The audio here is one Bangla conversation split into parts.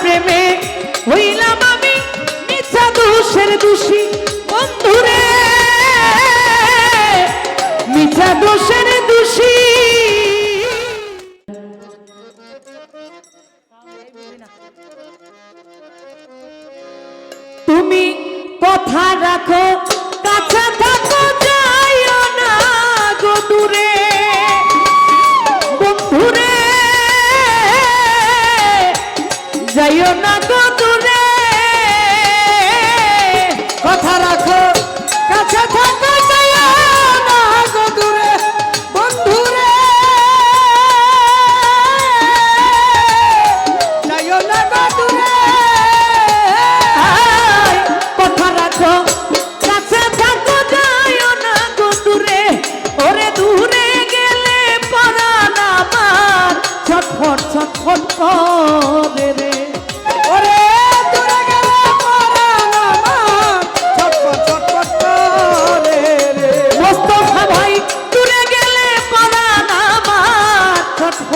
প্রেমে হইলাম আমি মিথ্যা দোষের দোষী বন্ধুরে। মিথ্যা দোষের দোষী। তুমি কথা রাখো কাছা না গো কথা রাখো কাছে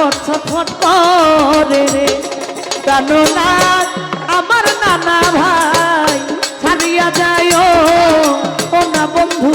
ছটফট ছটফট করে রে। প্রাণনাথ আমার নানা ভাই ছাড়িয়া যায় ও না বন্ধু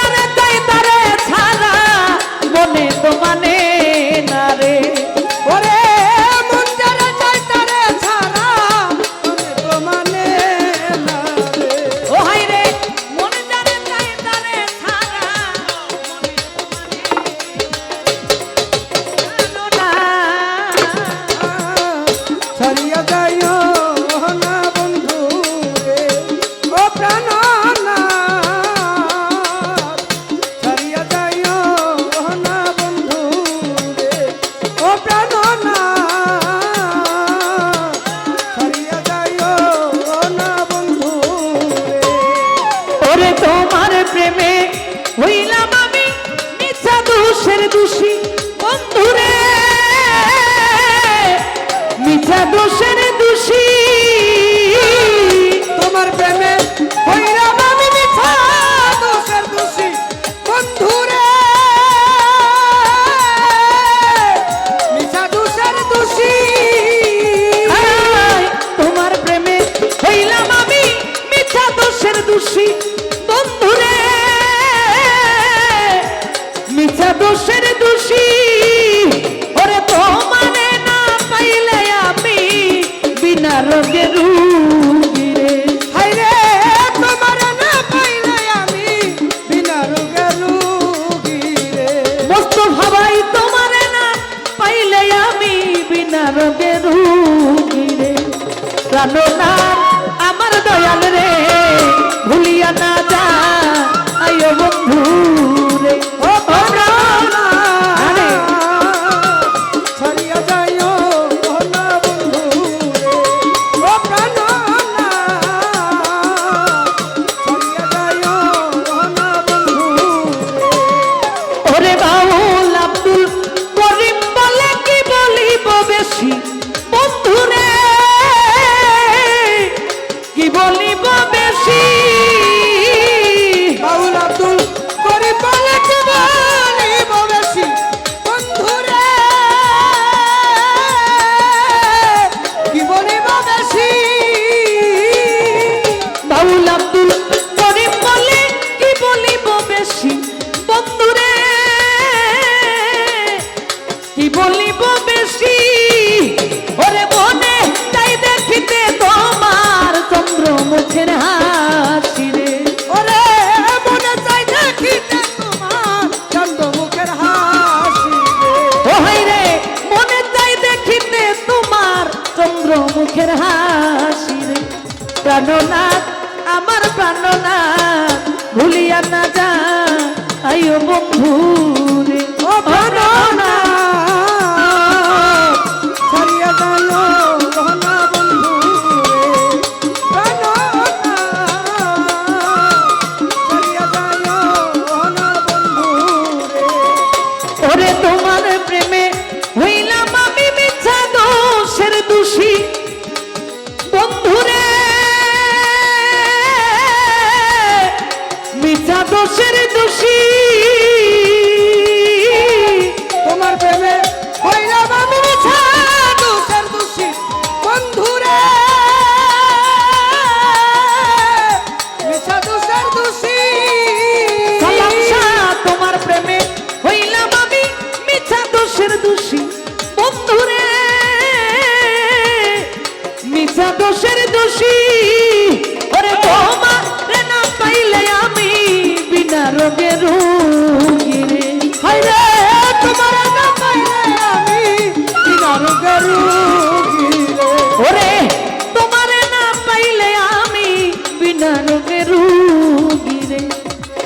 tous জানো না আমার দয়াল রে ভুলিয়া না যায় কি বলিব বেশি? ওরে মনে তাই দেখিতে তোমার চন্দ্র মুখের হাসি রে। ওরে মনে তাই দেখিতে তোমার চন্দ্র মুখের হাসি ও হাই রে মনে তাই দেখিতে তোমার চন্দ্র মুখের হাসি রে। প্রাণনাথ আমার প্রাণনাথ ভুলিয়া না যা আইও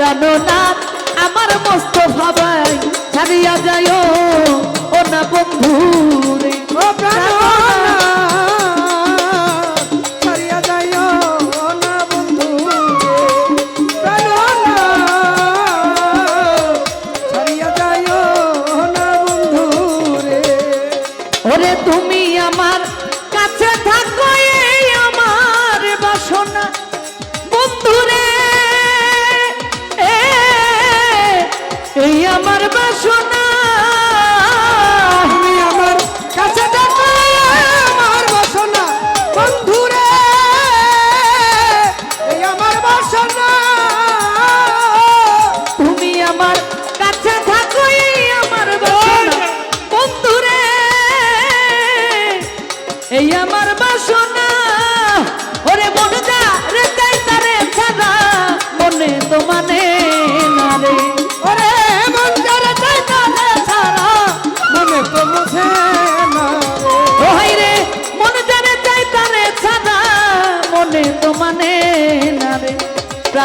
পুরানো নাম আমার মস্ত ভাবাই ছাড়িয়া যায় ও না বন্ধু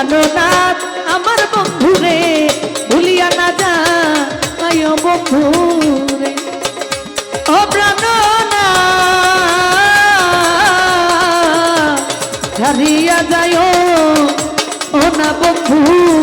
জানো না আমার বন্ধুরে, ভুলিয়া না যা আয়ো বন্ধু ও প্রাণ না হারিয়া যায় ও না বন্ধু।